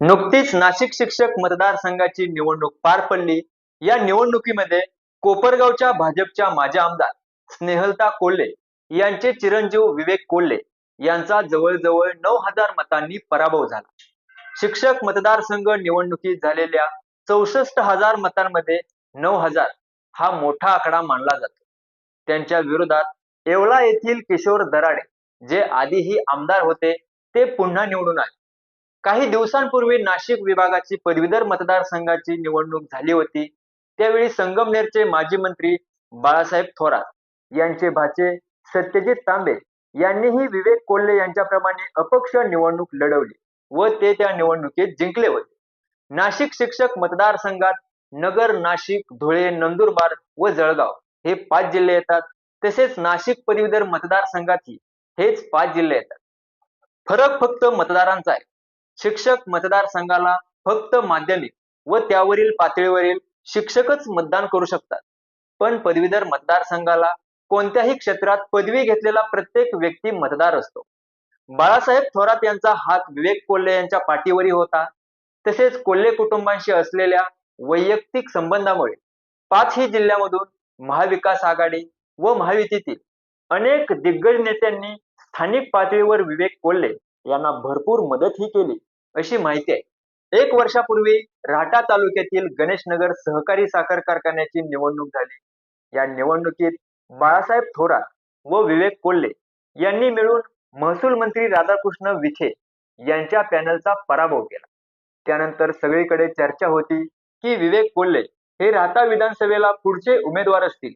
नुकतीच नाशिक शिक्षक मतदारसंघाची निवडणूक पार पडली. या निवडणुकीमध्ये कोपरगावच्या भाजपच्या माजी आमदार स्नेहलता कोल्हे यांचे चिरंजीव विवेक कोल्हे यांचा जवळजवळ नऊ हजार मतांनी पराभव झाला. शिक्षक मतदारसंघ निवडणुकीत झालेल्या चौसष्ट हजार मतांमध्ये नऊ हजार हा मोठा आकडा मानला जातो. त्यांच्या विरोधात येवला येथील किशोर दराडे जे आधीही आमदार होते ते पुन्हा निवडून आले. काही दिवसांपूर्वी नाशिक विभागाची पदवीधर मतदारसंघाची निवडणूक झाली होती. त्यावेळी संगमनेरचे माजी मंत्री बाळासाहेब थोरात यांचे भाचे सत्यजित तांबे यांनीही विवेक कोल्हे यांच्याप्रमाणे अपक्ष निवडणूक लढवली व ते त्या निवडणुकीत जिंकले होते. नाशिक शिक्षक मतदारसंघात नगर नाशिक धुळे नंदुरबार व जळगाव हे पाच जिल्हे येतात. तसेच नाशिक पदवीधर मतदारसंघातही हेच पाच जिल्हे येतात. फरक फक्त मतदारांचा आहे. शिक्षक मतदारसंघाला फक्त माध्यमिक व त्यावरील पातळीवरील शिक्षकच मतदान करू शकतात. पण पदवीधर मतदारसंघाला कोणत्याही क्षेत्रात पदवी घेतलेला प्रत्येक व्यक्ती मतदार असतो. बाळासाहेब थोरात यांचा हात विवेक कोल्हे यांच्या पाठीवरही होता. तसेच कोल्हे कुटुंबांशी असलेल्या वैयक्तिक संबंधामुळे पाचही जिल्ह्यामधून महाविकास आघाडी व महायुतीतील अनेक दिग्गज नेत्यांनी स्थानिक पातळीवर विवेक कोल्हे यांना भरपूर मदतही केली. अशी माहिती आहे. एक वर्षापूर्वी राहटा तालुक्यातील गणेशनगर सहकारी साखर कारखान्याची निवडणूक झाली. या निवडणुकीत बाळासाहेब थोरात व विवेक कोल्हे यांनी मिळून महसूल मंत्री राधाकृष्ण विखे यांच्या पॅनलचा पराभव केला. त्यानंतर सगळीकडे चर्चा होती की विवेक कोल्हे हे राहता विधानसभेला पुढचे उमेदवार असतील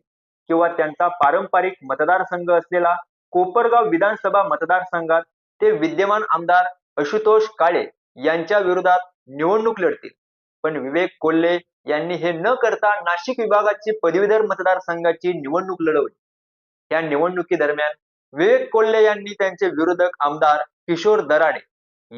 किंवा त्यांचा पारंपरिक मतदारसंघ असलेला कोपरगाव विधानसभा मतदारसंघात ते विद्यमान आमदार आशुतोष काळे यांच्या विरोधात निवडणूक लढतील. पण विवेक कोल्हे यांनी हे न करता नाशिक विभागाची पदवीधर मतदारसंघाची निवडणूक लढवली. या निवडणुकी दरम्यान विवेक कोल्हे यांनी त्यांचे विरोधक आमदार किशोर दराडे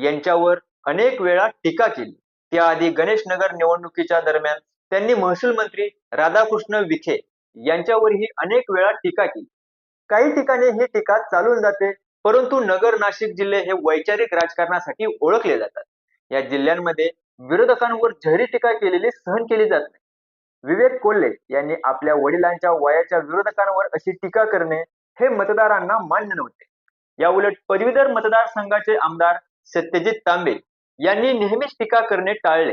यांच्यावर अनेक वेळा टीका केली. त्याआधी गणेशनगर निवडणुकीच्या दरम्यान त्यांनी महसूल मंत्री राधाकृष्ण विखे यांच्यावरही अनेक वेळा टीका केली. काही ठिकाणी ही टीका चालून जाते परंतु नगर नाशिक जिल्हे हे वैचारिक राजकारणासाठी ओळखले जातात. या जिल्ह्यांमध्ये विरोधकांवर झरी टीका केलेली सहन केली जात नाही. विवेक कोल्हे यांनी आपल्या वडिलांच्या वयाच्या विरोधकांवर अशी टीका करणे हे मतदारांना मान्य नव्हते. या उलट पदवीधर मतदारसंघाचे आमदार सत्यजित तांबे यांनी नेहमीच टीका करणे टाळले.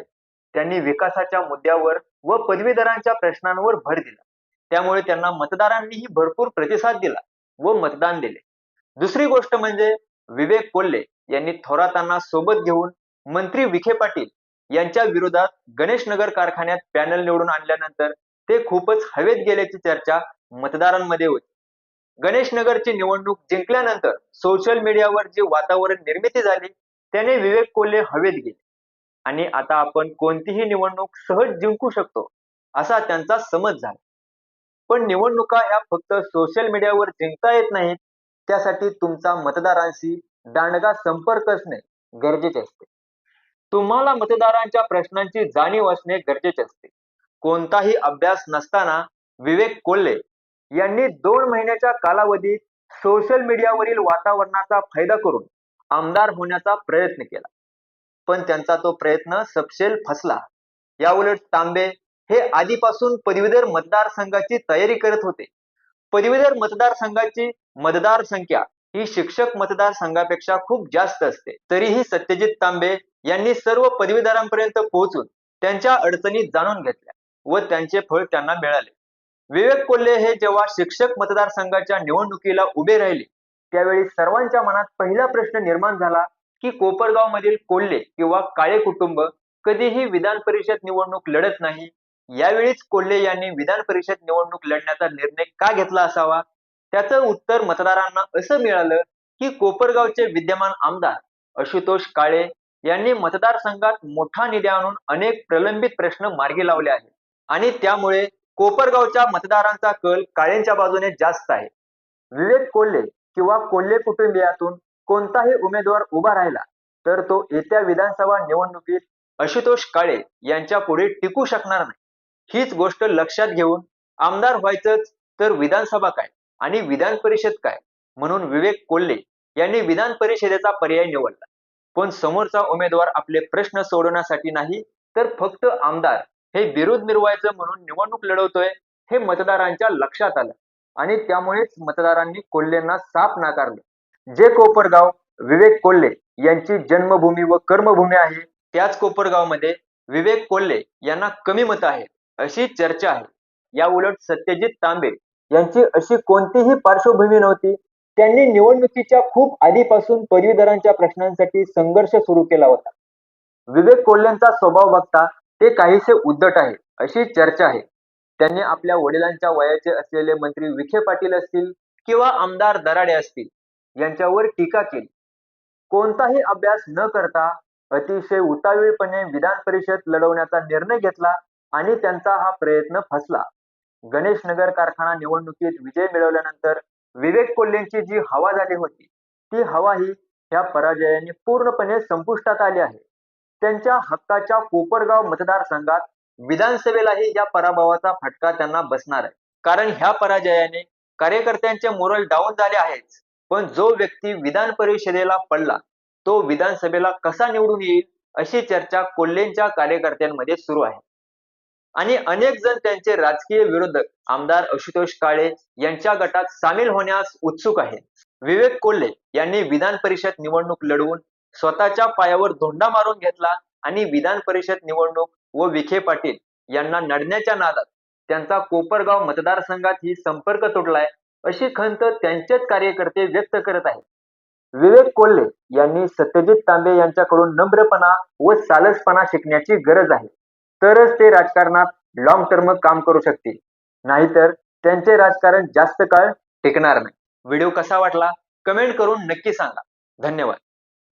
त्यांनी विकासाच्या मुद्द्यावर व पदवीधरांच्या प्रश्नांवर भर दिला. त्यामुळे त्यांना मतदारांनीही भरपूर प्रतिसाद दिला व मतदान दिले. दुसरी गोष्ट म्हणजे विवेक कोल्हे यांनी थोरातांना सोबत घेऊन मंत्री विखे पाटील यांच्या विरोधात गणेशनगर कारखान्यात पॅनल निवडून आणल्यानंतर ते खूपच हवेत गेल्याची चर्चा मतदारांमध्ये होती. गणेशनगरची निवडणूक जिंकल्यानंतर सोशल मीडियावर जे वातावरण निर्मिती झाली त्याने विवेक कोल्हे हवेत गेले. आणि आता आपण कोणतीही निवडणूक सहज जिंकू शकतो असा त्यांचा समज झाला. पण निवडणुका ह्या फक्त सोशल मीडियावर जिंकता येत नाहीत त्यासाठी तुमचा मतदारांशी दांडगा संपर्क असणे गरजेचे असते. तुम्हाला मतदारांच्या प्रश्नांची जाणीव असणे गरजेचे असते. कोणताही अभ्यास नसताना विवेक कोल्हे यांनी दोन महिन्याच्या कालावधीत सोशल मीडियावरील वातावरणाचा फायदा करून आमदार होण्याचा प्रयत्न केला. पण त्यांचा तो प्रयत्न सपशेल फसला. याउलट तांबे हे आधीपासून पदवीधर मतदारसंघाची तयारी करत होते. पदवीधर मतदारसंघाची मतदार संख्या ही शिक्षक मतदारसंघापेक्षा खूप जास्त असते. तरीही सत्यजित तांबे यांनी सर्व पदवीधरांपर्यंत पोहोचून त्यांच्या अडचणी जाणून घेतल्या व त्यांचे फळ त्यांना मिळाले. विवेक कोल्हे हे जेव्हा शिक्षक मतदारसंघाच्या निवडणुकीला उभे राहिले त्यावेळी सर्वांच्या मनात पहिला प्रश्न निर्माण झाला की कोपरगाव मधील कोल्हे किंवा काळे कुटुंब कधीही विधान परिषद निवडणूक लढत नाही. यावेळीच कोल्हे यांनी विधान परिषद निवडणूक लढण्याचा निर्णय का घेतला असावा? त्याचं उत्तर मतदारांना असं मिळालं की कोपरगावचे विद्यमान आमदार आशुतोष काळे यांनी मतदारसंघात मोठा निधी आणून अनेक प्रलंबित प्रश्न मार्गी लावले आहेत. आणि त्यामुळे कोपरगावच्या मतदारांचा कल काळेंच्या बाजूने जास्त आहे. विवेक कोल्हे किंवा कोल्हे कुटुंबियातून कोणताही उमेदवार उभा राहिला तर तो येत्या विधानसभा निवडणुकीत आशुतोष काळे यांच्या पुढे टिकू शकणार नाही. हीच गोष्ट लक्षात घेऊन आमदार व्हायचंच तर विधानसभा काय? आणि विधान परिषद काय? म्हणून विवेक कोल्हे यांनी विधान परिषदेचा पर्याय निवडला. पण समोरचा उमेदवार आपले प्रश्न सोडवण्यासाठी नाही तर फक्त आमदार हे विरोध मिरवायचं म्हणून निवडणूक लढवतोय हे मतदारांच्या लक्षात आलं. आणि त्यामुळेच मतदारांनी कोल्हेंना साफ नाकारले. जे कोपरगाव विवेक कोल्हे यांची जन्मभूमी व कर्मभूमी आहे त्याच कोपरगावमध्ये विवेक कोल्हे यांना कमी मतं आहेत अशी चर्चा आहे. या उलट सत्यजित तांबे यांची अशी कोणतीही पार्श्वभूमी नव्हती. त्यांनी निवडणुकीच्या खूप आधीपासून पदवीधरांच्या प्रश्नांसाठी संघर्ष सुरू केला होता. विवेक कोल्हेंचा स्वभाव बघता ते काहीसे उद्धट आहे अशी चर्चा आहे. त्यांनी आपल्या वडिलांच्या वयाचे असलेले मंत्री विखे पाटील असतील किंवा आमदार दराडे असतील यांच्यावर टीका केली. कोणताही अभ्यास न करता अतिशय उतावीळपणे विधान परिषद लढवण्याचा निर्णय घेतला आणि त्यांचा हा प्रयत्न फसला. गणेश नगर कारखाना निवडणुकीत विजय मिळवल्यानंतर विवेक कोल्हेंची जी हवा झाली होती ती हवा ही ह्या पराजयाने पूर्णपणे संपुष्टात आली आहे. त्यांच्या हक्काच्या कोपरगाव मतदारसंघात विधानसभेलाही या पराभवाचा फटका त्यांना बसणार आहे. कारण ह्या पराजयाने कार्यकर्त्यांचे मोरल डाऊन झाले आहेच. पण जो व्यक्ती विधान परिषदेला पडला तो विधानसभेला कसा निवडून येईल अशी चर्चा कोल्हेंच्या कार्यकर्त्यांमध्ये सुरू आहे. आणि अनेक जण त्यांचे राजकीय विरोधक आमदार आशुतोष काळे यांच्या गटात सामील होण्यास उत्सुक आहेत. विवेक कोल्हे यांनी विधान परिषद निवडणूक लढवून स्वतःच्या पायावर धोंडा मारून घेतला आणि विधान परिषद निवडणूक व विखे पाटील यांना नडण्याच्या नादात त्यांचा कोपरगाव मतदारसंघातही संपर्क तुटलाय अशी खंत त्यांचेच कार्यकर्ते व्यक्त करत आहेत. विवेक कोल्हे यांनी सत्यजित तांबे यांच्याकडून नम्रपणा व सालसपणा शिकण्याची गरज आहे. तरच ते राजकारणात लॉंग टर्म काम करू शकतील. नाहीतर त्यांचे राजकारण जास्त काळ टिकणार नाही. व्हिडिओ कसा वाटला? कमेंट करून नक्की सांगा. धन्यवाद.